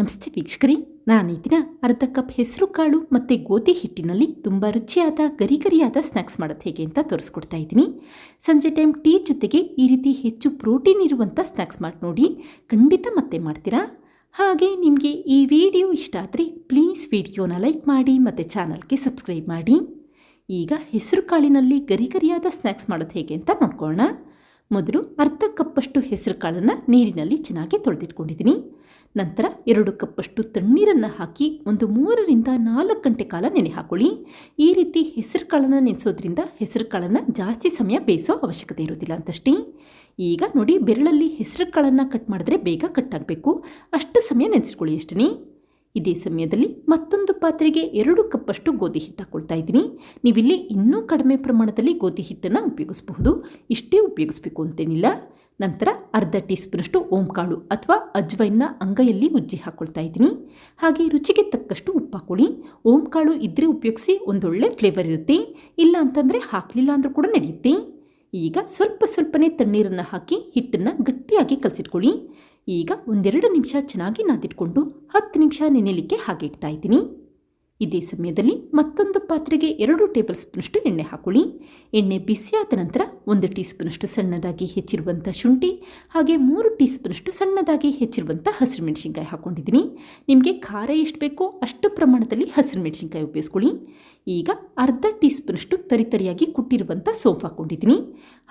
ನಮಸ್ತೆ ವೀಕ್ಷಕರಿ, ನಾನು ಈ ದಿನ ಅರ್ಧ ಕಪ್ ಹೆಸರು ಕಾಳು ಮತ್ತು ಗೋಧಿ ಹಿಟ್ಟಿನಲ್ಲಿ ತುಂಬ ರುಚಿಯಾದ ಗರಿ ಗರಿಯಾದ ಸ್ನ್ಯಾಕ್ಸ್ ಮಾಡೋದು ಹೇಗೆ ಅಂತ ತೋರಿಸ್ಕೊಡ್ತಾ ಇದ್ದೀನಿ. ಸಂಜೆ ಟೈಮ್ ಟೀ ಜೊತೆಗೆ ಈ ರೀತಿ ಹೆಚ್ಚು ಪ್ರೋಟೀನ್ ಇರುವಂಥ ಸ್ನ್ಯಾಕ್ಸ್ ಮಾಡಿ ನೋಡಿ ಖಂಡಿತ ಮತ್ತೆ ಮಾಡ್ತೀರಾ? ಹಾಗೆ ನಿಮಗೆ ಈ ವಿಡಿಯೋ ಇಷ್ಟ ಆದರೆ ಪ್ಲೀಸ್ ವಿಡಿಯೋನ ಲೈಕ್ ಮಾಡಿ ಮತ್ತು ಚಾನಲ್ಗೆ ಸಬ್ಸ್ಕ್ರೈಬ್ ಮಾಡಿ. ಈಗ ಹೆಸರು ಕಾಳಿನಲ್ಲಿ ಗರಿ ಗರಿಯಾದ ಸ್ನ್ಯಾಕ್ಸ್ ಮಾಡೋದು ಹೇಗೆ ಅಂತ ನೋಡ್ಕೊಳ್ಳೋಣ ಮೊದಲು ಅರ್ಧ ಕಪ್ಪಷ್ಟು ಹೆಸರು ಕಾಳನ್ನು ನೀರಿನಲ್ಲಿ ಚೆನ್ನಾಗಿ ತೊಳೆದಿಟ್ಕೊಂಡಿದ್ದೀನಿ. ನಂತರ ಎರಡು ಕಪ್ಪಷ್ಟು ತಣ್ಣೀರನ್ನು ಹಾಕಿ ಒಂದು ಮೂರರಿಂದ ನಾಲ್ಕು ಗಂಟೆ ಕಾಲ ನೆನೆ ಹಾಕೊಳ್ಳಿ ಈ ರೀತಿ ಹೆಸರು ಕಾಳನ್ನು ನೆನೆಸೋದ್ರಿಂದ ಹೆಸರು ಕಾಳನ್ನು ಜಾಸ್ತಿ ಸಮಯ ಬೇಯಿಸೋ ಅವಶ್ಯಕತೆ ಇರೋದಿಲ್ಲ ಅಂತಷ್ಟೇ. ಈಗ ನೋಡಿ ಬೆರಳಲ್ಲಿ ಹೆಸರು ಕಾಳನ್ನು ಕಟ್ ಮಾಡಿದ್ರೆ ಬೇಗ ಕಟ್ ಆಗಬೇಕು. ಅಷ್ಟು ಸಮಯ ನೆನೆಸ್ಕೊಳ್ಳಿ ಅಷ್ಟೇ ಇದೇ ಸಮಯದಲ್ಲಿ ಮತ್ತೊಂದು ಪಾತ್ರೆಗೆ ಎರಡು ಕಪ್ಪಷ್ಟು ಗೋಧಿ ಹಿಟ್ಟು ಹಾಕೊಳ್ತಾ ಇದ್ದೀನಿ. ನೀವಿಲ್ಲಿ ಇನ್ನೂ ಕಡಿಮೆ ಪ್ರಮಾಣದಲ್ಲಿ ಗೋಧಿ ಹಿಟ್ಟನ್ನು ಉಪಯೋಗಿಸಬಹುದು. ಇಷ್ಟೇ ಉಪಯೋಗಿಸ್ಬೇಕು ಅಂತೇನಿಲ್ಲ. ನಂತರ ಅರ್ಧ ಟೀ ಸ್ಪೂನಷ್ಟು ಓಂಕಾಳು ಅಥವಾ ಅಜ್ವೈನ್ನ ಅಂಗೈಯಲ್ಲಿ ಉಜ್ಜಿ ಹಾಕ್ಕೊಳ್ತಾ ಇದ್ದೀನಿ. ಹಾಗೆ ರುಚಿಗೆ ತಕ್ಕಷ್ಟು ಉಪ್ಪು ಹಾಕ್ಕೊಳ್ಳಿ ಓಂಕಾಳು ಇದ್ದರೆ ಉಪಯೋಗಿಸಿ ಒಂದೊಳ್ಳೆ ಫ್ಲೇವರ್ ಇರುತ್ತೆ. ಇಲ್ಲ ಅಂತಂದರೆ ಹಾಕಲಿಲ್ಲ ಅಂದರೂ ಕೂಡ ನಡೆಯುತ್ತೆ. ಈಗ ಸ್ವಲ್ಪ ಸ್ವಲ್ಪನೇ ತಣ್ಣೀರನ್ನು ಹಾಕಿ ಹಿಟ್ಟನ್ನು ಗಟ್ಟಿಯಾಗಿ ಕಲಸಿಟ್ಕೊಳ್ಳಿ. ಈಗ ಒಂದೆರಡು ನಿಮಿಷ ಚೆನ್ನಾಗಿ ನಾದಿಟ್ಕೊಂಡು ಹತ್ತು ನಿಮಿಷ ನೆನೆಯಲಿಕ್ಕೆ ಹಾಗೆ ಇಡ್ತಾ ಇದ್ದೀನಿ. ಇದೇ ಸಮಯದಲ್ಲಿ ಮತ್ತೊಂದು ಪಾತ್ರೆಗೆ ಎರಡು ಟೇಬಲ್ ಸ್ಪೂನಷ್ಟು ಎಣ್ಣೆ ಹಾಕೊಳ್ಳಿ. ಎಣ್ಣೆ ಬಿಸಿಯಾದ ನಂತರ ಒಂದು ಟೀ ಸ್ಪೂನಷ್ಟು ಸಣ್ಣದಾಗಿ ಹೆಚ್ಚಿರುವಂಥ ಶುಂಠಿ ಹಾಗೆ ಮೂರು ಟೀ ಸ್ಪೂನಷ್ಟು ಸಣ್ಣದಾಗಿ ಹೆಚ್ಚಿರುವಂಥ ಹಸಿರು ಮೆಣಸಿನ್ಕಾಯಿ ಹಾಕ್ಕೊಂಡಿದ್ದೀನಿ ನಿಮಗೆ ಖಾರ ಎಷ್ಟು ಬೇಕೋ ಅಷ್ಟು ಪ್ರಮಾಣದಲ್ಲಿ ಹಸಿರು ಮೆಣಸಿನ್ಕಾಯಿ ಉಪಯೋಗಿಸ್ಕೊಳ್ಳಿ. ಈಗ ಅರ್ಧ ಟೀ ಸ್ಪೂನಷ್ಟು ತರಿತರಿಯಾಗಿ ಕುಟ್ಟಿರುವಂಥ ಸೋಂಪು ಹಾಕ್ಕೊಂಡಿದ್ದೀನಿ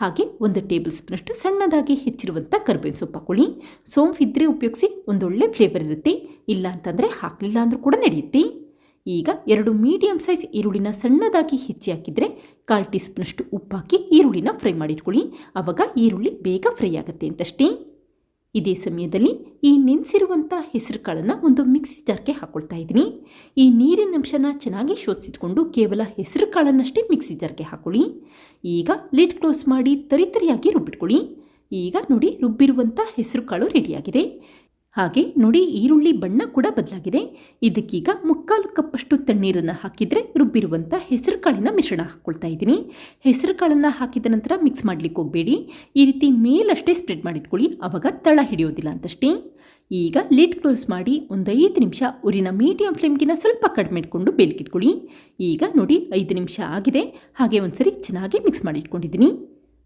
ಹಾಗೆ ಒಂದು ಟೇಬಲ್ ಸ್ಪೂನಷ್ಟು ಸಣ್ಣದಾಗಿ ಹೆಚ್ಚಿರುವಂಥ ಕರ್ಬೇವಿನ ಸೊಪ್ಪು ಹಾಕ್ಕೊಳ್ಳಿ ಸೋಂಪು ಇದ್ದರೆ ಉಪಯೋಗಿಸಿ ಒಂದೊಳ್ಳೆ ಫ್ಲೇವರ್ ಇರುತ್ತೆ. ಇಲ್ಲ ಅಂತಂದರೆ ಹಾಕಲಿಲ್ಲ ಅಂದರೂ ಕೂಡ ನಡೆಯುತ್ತೆ. ಈಗ ಎರಡು ಮೀಡಿಯಂ ಸೈಜ್ ಈರುಳ್ಳಿನ ಸಣ್ಣದಾಗಿ ಹೆಚ್ಚಿ ಹಾಕಿದರೆ ಕಾಲು ಟೀ ಸ್ಪೂನಷ್ಟು ಉಪ್ಪಾಕಿ ಈರುಳ್ಳಿನ ಫ್ರೈ ಮಾಡಿಟ್ಕೊಳ್ಳಿ. ಆವಾಗ ಈರುಳ್ಳಿ ಬೇಗ ಫ್ರೈ ಆಗುತ್ತೆ ಅಂತಷ್ಟೇ. ಇದೇ ಸಮಯದಲ್ಲಿ ಈ ನೆನೆಸಿರುವಂಥ ಹೆಸರು ಕಾಳನ್ನು ಒಂದು ಮಿಕ್ಸಿ ಜಾರ್ಗೆ ಹಾಕ್ಕೊಳ್ತಾ ಇದ್ದೀನಿ. ಈ ನೀರಿನ ಅಂಶನ ಚೆನ್ನಾಗಿ ಶೋಧಿಸಿಟ್ಕೊಂಡು ಕೇವಲ ಹೆಸರು ಕಾಳನ್ನಷ್ಟೇ ಮಿಕ್ಸಿ ಜಾರ್ಗೆ ಹಾಕ್ಕೊಳ್ಳಿ ಈಗ ಲಿಡ್ ಕ್ಲೋಸ್ ಮಾಡಿ ತರಿತರಿಯಾಗಿ ರುಬ್ಬಿಟ್ಕೊಳ್ಳಿ. ಈಗ ನೋಡಿ ರುಬ್ಬಿರುವಂಥ ಹೆಸರು ಕಾಳು ರೆಡಿಯಾಗಿದೆ ಹಾಗೆ ನೋಡಿ ಈರುಳ್ಳಿ ಬಣ್ಣ ಕೂಡ ಬದಲಾಗಿದೆ. ಇದಕ್ಕೀಗ ಮುಕ್ಕಾಲು ಕಪ್ಪಷ್ಟು ತಣ್ಣೀರನ್ನು ಹಾಕಿದರೆ ರುಬ್ಬಿರುವಂಥ ಹೆಸರು ಕಾಳಿನ ಮಿಶ್ರಣ ಹಾಕ್ಕೊಳ್ತಾ ಇದ್ದೀನಿ. ಹೆಸರು ಕಾಳನ್ನು ಹಾಕಿದ ನಂತರ ಮಿಕ್ಸ್ ಮಾಡಲಿಕ್ಕೆ ಹೋಗಬೇಡಿ. ಈ ರೀತಿ ಮೇಲಷ್ಟೇ ಸ್ಪ್ರೆಡ್ ಮಾಡಿಟ್ಕೊಳ್ಳಿ. ಆವಾಗ ತಳ ಹಿಡಿಯೋದಿಲ್ಲ ಅಂತಷ್ಟೇ. ಈಗ ಲಿಡ್ ಕ್ಲೋಸ್ ಮಾಡಿ ಒಂದು ಐದು ನಿಮಿಷ ಊರಿನ ಮೀಡಿಯಂ ಫ್ಲೇಮ್ಗಿನ ಸ್ವಲ್ಪ ಕಡಿಮೆ ಇಟ್ಕೊಂಡು ಬೇಲ್ಕಿಟ್ಕೊಳ್ಳಿ. ಈಗ ನೋಡಿ ಐದು ನಿಮಿಷ ಆಗಿದೆ. ಹಾಗೆ ಒಂದ್ಸರಿ ಚೆನ್ನಾಗಿ ಮಿಕ್ಸ್ ಮಾಡಿ ಇಟ್ಕೊಂಡಿದ್ದೀನಿ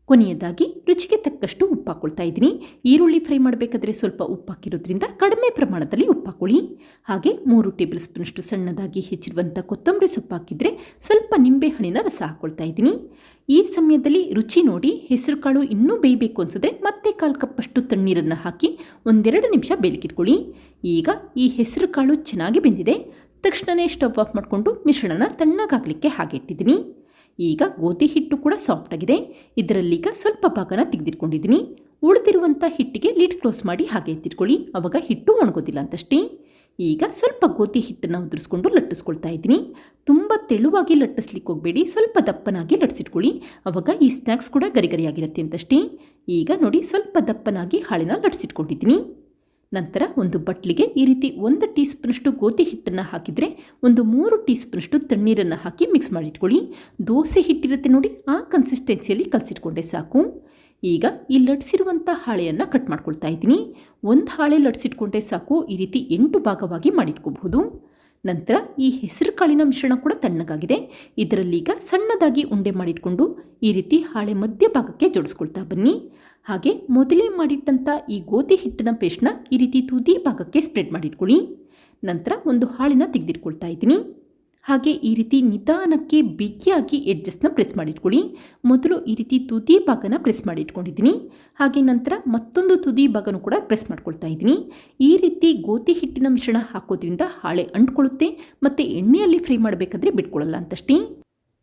ಕೊನೆಯದಾಗಿ ರುಚಿಗೆ ತಕ್ಕಷ್ಟು ಉಪ್ಪು ಹಾಕೊಳ್ತಾ ಇದ್ದೀನಿ. ಈರುಳ್ಳಿ ಫ್ರೈ ಮಾಡಬೇಕಾದ್ರೆ ಸ್ವಲ್ಪ ಉಪ್ಪು ಹಾಕಿರೋದ್ರಿಂದ ಕಡಿಮೆ ಪ್ರಮಾಣದಲ್ಲಿ ಉಪ್ಪು ಹಾಕೊಳ್ಳಿ ಹಾಗೆ ಮೂರು ಟೇಬಲ್ ಸ್ಪೂನಷ್ಟು ಸಣ್ಣದಾಗಿ ಹೆಚ್ಚಿರುವಂಥ ಕೊತ್ತಂಬರಿ ಸೊಪ್ಪು ಹಾಕಿದರೆ ಸ್ವಲ್ಪ ನಿಂಬೆಹಣ್ಣಿನ ರಸ ಹಾಕ್ಕೊಳ್ತಾ ಇದ್ದೀನಿ. ಈ ಸಮಯದಲ್ಲಿ ರುಚಿ ನೋಡಿ ಹೆಸರುಕಾಳು ಇನ್ನೂ ಬೇಯಬೇಕು ಅನಿಸಿದ್ರೆ ಮತ್ತೆ ಕಾಲು ಕಪ್ಪಷ್ಟು ತಣ್ಣೀರನ್ನು ಹಾಕಿ ಒಂದೆರಡು ನಿಮಿಷ ಬೇಲಿಕಿಟ್ಕೊಳ್ಳಿ. ಈಗ ಈ ಹೆಸರುಕಾಳು ಚೆನ್ನಾಗಿ ಬೆಂದಿದೆ. ತಕ್ಷಣವೇ ಸ್ಟವ್ ಆಫ್ ಮಾಡಿಕೊಂಡು ಮಿಶ್ರಣನ ತಣ್ಣಗಾಗಲಿಕ್ಕೆ ಹಾಗೆ ಇಟ್ಟಿದ್ದೀನಿ. ಈಗ ಗೋಧಿ ಹಿಟ್ಟು ಕೂಡ ಸಾಫ್ಟ್ ಆಗಿದೆ. ಇದರಲ್ಲೀಗ ಸ್ವಲ್ಪ ಭಾಗನ ತೆಗೆದಿಟ್ಕೊಂಡಿದ್ದೀನಿ. ಉಳಿದಿರುವಂಥ ಹಿಟ್ಟಿಗೆ ಲಿಡ್ ಕ್ಲೋಸ್ ಮಾಡಿ ಹಾಗೆ ಎತ್ತಿಟ್ಕೊಳ್ಳಿ. ಆವಾಗ ಹಿಟ್ಟು ಒಣಗೋದಿಲ್ಲ ಅಂತಷ್ಟೇ. ಈಗ ಸ್ವಲ್ಪ ಗೋಧಿ ಹಿಟ್ಟನ್ನು ಉದುರಿಸ್ಕೊಂಡು ಲಟ್ಟಿಸ್ಕೊಳ್ತಾ ಇದ್ದೀನಿ. ತುಂಬ ತೆಳುವಾಗಿ ಲಟ್ಟಿಸ್ಲಿಕ್ಕೆ ಹೋಗಬೇಡಿ. ಸ್ವಲ್ಪ ದಪ್ಪನಾಗಿ ಲಟ್ಟಿಸಿಟ್ಕೊಳ್ಳಿ ಅವಾಗ ಈ ಸ್ನ್ಯಾಕ್ಸ್ ಕೂಡ ಗರಿಗರಿಯಾಗಿರುತ್ತೆ ಅಂತಷ್ಟೇ. ಈಗ ನೋಡಿ ಸ್ವಲ್ಪ ದಪ್ಪನಾಗಿ ಹಾಳೆನ ಲಟ್ಟಿಸಿಟ್ಕೊಂಡಿದ್ದೀನಿ ನಂತರ ಒಂದು ಬಟ್ಲಿಗೆ ಈ ರೀತಿ ಒಂದು ಟೀ ಸ್ಪೂನಷ್ಟು ಗೋಧಿ ಹಿಟ್ಟನ್ನು ಹಾಕಿದರೆ ಒಂದು ಮೂರು ಟೀ ಸ್ಪೂನಷ್ಟು ತಣ್ಣೀರನ್ನು ಹಾಕಿ ಮಿಕ್ಸ್ ಮಾಡಿಟ್ಕೊಳ್ಳಿ. ದೋಸೆ ಹಿಟ್ಟಿರುತ್ತೆ ನೋಡಿ, ಆ ಕನ್ಸಿಸ್ಟೆನ್ಸಿಯಲ್ಲಿ ಕಲಸಿಟ್ಕೊಂಡೆ ಸಾಕು. ಈಗ ಈ ಲಟ್ಸಿರುವಂಥ ಹಾಳೆಯನ್ನು ಕಟ್ ಮಾಡ್ಕೊಳ್ತಾ ಇದ್ದೀನಿ. ಒಂದು ಹಾಳೆ ಲಟ್ಸಿಟ್ಕೊಂಡೆ ಸಾಕು, ಈ ರೀತಿ ಎಂಟು ಭಾಗವಾಗಿ ಮಾಡಿಟ್ಕೋಬಹುದು. ನಂತರ ಈ ಹೆಸರು ಕಾಳಿನ ಮಿಶ್ರಣ ಕೂಡ ತಣ್ಣಗಾಗಿದೆ. ಇದರಲ್ಲೀಗ ಸಣ್ಣದಾಗಿ ಉಂಡೆ ಮಾಡಿಟ್ಕೊಂಡು ಈ ರೀತಿ ಹಾಳೆ ಮಧ್ಯಭಾಗಕ್ಕೆ ಜೋಡಿಸ್ಕೊಳ್ತಾ ಬನ್ನಿ. ಹಾಗೆ ಮೊದಲೇ ಮಾಡಿಟ್ಟಂಥ ಈ ಗೋಧಿ ಹಿಟ್ಟಿನ ಪೇಸ್ಟ್ನ ಈ ರೀತಿ ತುದಿ ಭಾಗಕ್ಕೆ ಸ್ಪ್ರೆಡ್ ಮಾಡಿಟ್ಕೊಳ್ಳಿ. ನಂತರ ಒಂದು ಹಾಳಿನ ತೆಗೆದಿಟ್ಕೊಳ್ತಾ ಇದ್ದೀನಿ. ಹಾಗೆ ಈ ರೀತಿ ನಿಧಾನಕ್ಕೆ ಬಿಗಿಯಾಗಿ ಎಡ್ಜಸ್ಟ್ನ ಪ್ರೆಸ್ ಮಾಡಿಟ್ಕೊಳ್ಳಿ. ಮೊದಲು ಈ ರೀತಿ ತುದಿ ಭಾಗನ ಪ್ರೆಸ್ ಮಾಡಿ ಇಟ್ಕೊಂಡಿದ್ದೀನಿ ಹಾಗೆ ನಂತರ ಮತ್ತೊಂದು ತುದಿ ಭಾಗನೂ ಕೂಡ ಪ್ರೆಸ್ ಮಾಡ್ಕೊಳ್ತಾ ಇದ್ದೀನಿ. ಈ ರೀತಿ ಗೋಧಿ ಹಿಟ್ಟಿನ ಮಿಶ್ರಣ ಹಾಕೋದ್ರಿಂದ ಹಾಳೆ ಅಂಟ್ಕೊಳ್ಳುತ್ತೆ, ಮತ್ತು ಎಣ್ಣೆಯಲ್ಲಿ ಫ್ರೈ ಮಾಡಬೇಕಾದ್ರೆ ಬಿಟ್ಕೊಳ್ಳಲ್ಲ ಅಂತಷ್ಟೇ.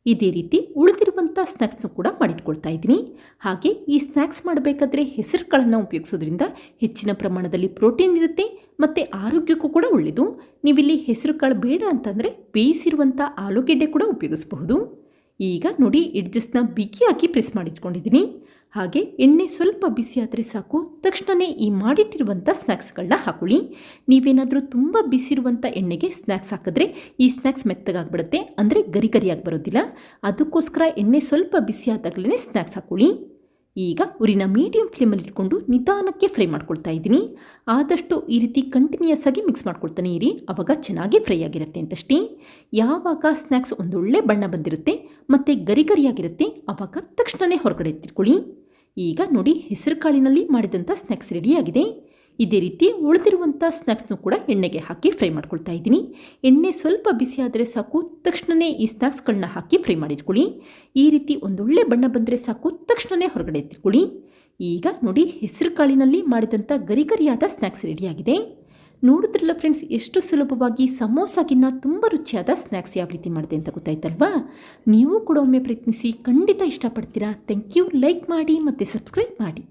ಇದೇ ರೀತಿ ಉಳಿದಿರುವಂಥ ಸ್ನ್ಯಾಕ್ಸ್ನು ಕೂಡ ಮಾಡಿಟ್ಕೊಳ್ತಾ ಇದ್ದೀನಿ. ಹಾಗೆ ಈ ಸ್ನ್ಯಾಕ್ಸ್ ಮಾಡಬೇಕಾದ್ರೆ ಹೆಸರುಗಳನ್ನು ಉಪಯೋಗಿಸೋದ್ರಿಂದ ಹೆಚ್ಚಿನ ಪ್ರಮಾಣದಲ್ಲಿ ಪ್ರೋಟೀನ್ ಇರುತ್ತೆ ಮತ್ತು ಆರೋಗ್ಯಕ್ಕೂ ಕೂಡ ಒಳ್ಳೆಯದು ನೀವಿಲ್ಲಿ ಹೆಸರು ಕಾಳು ಬೇಡ ಅಂತಂದರೆ ಬೇಯಿಸಿರುವಂಥ ಆಲೂಗೆಡ್ಡೆ ಕೂಡ ಉಪಯೋಗಿಸಬಹುದು. ಈಗ ನೋಡಿ ಎಡ್ಜಸ್ನ ಬಿಗಿಯಾಗಿ ಪ್ರೆಸ್ ಮಾಡಿಟ್ಕೊಂಡಿದ್ದೀನಿ. ಹಾಗೆ ಎಣ್ಣೆ ಸ್ವಲ್ಪ ಬಿಸಿ ಆದರೆ ಸಾಕು. ತಕ್ಷಣವೇ ಈ ಮಾಡಿಟ್ಟಿರುವಂಥ ಸ್ನ್ಯಾಕ್ಸ್ಗಳನ್ನ ಹಾಕೊಳ್ಳಿ. ನೀವೇನಾದರೂ ತುಂಬ ಬಿಸಿರುವಂಥ ಎಣ್ಣೆಗೆ ಸ್ನ್ಯಾಕ್ಸ್ ಹಾಕಿದ್ರೆ ಈ ಸ್ನ್ಯಾಕ್ಸ್ ಮೆತ್ತಗಾಗ್ಬಿಡುತ್ತೆ. ಅಂದರೆ ಗರಿ ಗರಿಯಾಗಿ ಬರೋದಿಲ್ಲ. ಅದಕ್ಕೋಸ್ಕರ ಎಣ್ಣೆ ಸ್ವಲ್ಪ ಬಿಸಿ ಆದಾಗಲೇ ಸ್ನ್ಯಾಕ್ಸ್ ಹಾಕೊಳ್ಳಿ. ಈಗ ಉರಿನ ಮೀಡಿಯಂ ಫ್ಲೇಮಲ್ಲಿ ಇಟ್ಕೊಂಡು ನಿಧಾನಕ್ಕೆ ಫ್ರೈ ಮಾಡ್ಕೊಳ್ತಾ ಇದ್ದೀನಿ. ಆದಷ್ಟು ಈ ರೀತಿ ಕಂಟಿನ್ಯೂಸ್ ಆಗಿ ಮಿಕ್ಸ್ ಮಾಡ್ಕೊಳ್ತಾನೆ ಇರಿ. ಆವಾಗ ಚೆನ್ನಾಗಿ ಫ್ರೈ ಆಗಿರುತ್ತೆ ಅಂತಷ್ಟೇ. ಯಾವಾಗ ಸ್ನ್ಯಾಕ್ಸ್ ಒಂದೊಳ್ಳೆ ಬಣ್ಣ ಬಂದಿರುತ್ತೆ, ಮತ್ತು ಗರಿ ಗರಿಯಾಗಿರುತ್ತೆ ಆವಾಗ ತಕ್ಷಣವೇ ಹೊರಗಡೆ ಎತ್ತಿಟ್ಕೊಳ್ಳಿ. ಈಗ ನೋಡಿ ಹೆಸರು ಕಾಳಿನಲ್ಲಿ ಮಾಡಿದಂಥ ಸ್ನ್ಯಾಕ್ಸ್ ರೆಡಿಯಾಗಿದೆ ಇದೇ ರೀತಿ ಉಳಿದಿರುವಂಥ ಸ್ನ್ಯಾಕ್ಸ್ನೂ ಕೂಡ ಎಣ್ಣೆಗೆ ಹಾಕಿ ಫ್ರೈ ಮಾಡ್ಕೊಳ್ತಾ ಇದ್ದೀನಿ. ಎಣ್ಣೆ ಸ್ವಲ್ಪ ಬಿಸಿ ಆದರೆ ಸಾಕು ತಕ್ಷಣವೇ ಈ ಸ್ನ್ಯಾಕ್ಸ್ಗಳನ್ನ ಹಾಕಿ ಫ್ರೈ ಮಾಡಿಟ್ಕೊಳ್ಳಿ. ಈ ರೀತಿ ಒಂದೊಳ್ಳೆ ಬಣ್ಣ ಬಂದರೆ ಸಾಕು ತಕ್ಷಣವೇ ಹೊರಗಡೆ ಎತ್ತಿಕೊಳ್ಳಿ ಈಗ ನೋಡಿ, ಹೆಸರು ಕಾಳಿನಲ್ಲಿ ಮಾಡಿದಂಥ ಗರಿಗರಿಯಾದ ಸ್ನಾಕ್ಸ್ ಸ್ನ್ಯಾಕ್ಸ್ ರೆಡಿಯಾಗಿದೆ. ನೋಡಿದ್ರಲ್ಲ ಫ್ರೆಂಡ್ಸ್ ಎಷ್ಟು ಸುಲಭವಾಗಿ ಸಮೋಸಾಗಿನ್ನ ತುಂಬ ರುಚಿಯಾದ ಸ್ನ್ಯಾಕ್ಸ್ ಯಾವ ರೀತಿ ಮಾಡಿದೆ ಅಂತ ಗೊತ್ತಾಯ್ತಲ್ವಾ? ನೀವು ಕೂಡ ಒಮ್ಮೆ ಪ್ರಯತ್ನಿಸಿ ಖಂಡಿತ ಇಷ್ಟಪಡ್ತೀರಾ? ಥ್ಯಾಂಕ್ ಯು ಲೈಕ್ ಮಾಡಿ ಮತ್ತು ಸಬ್ಸ್ಕ್ರೈಬ್ ಮಾಡಿ.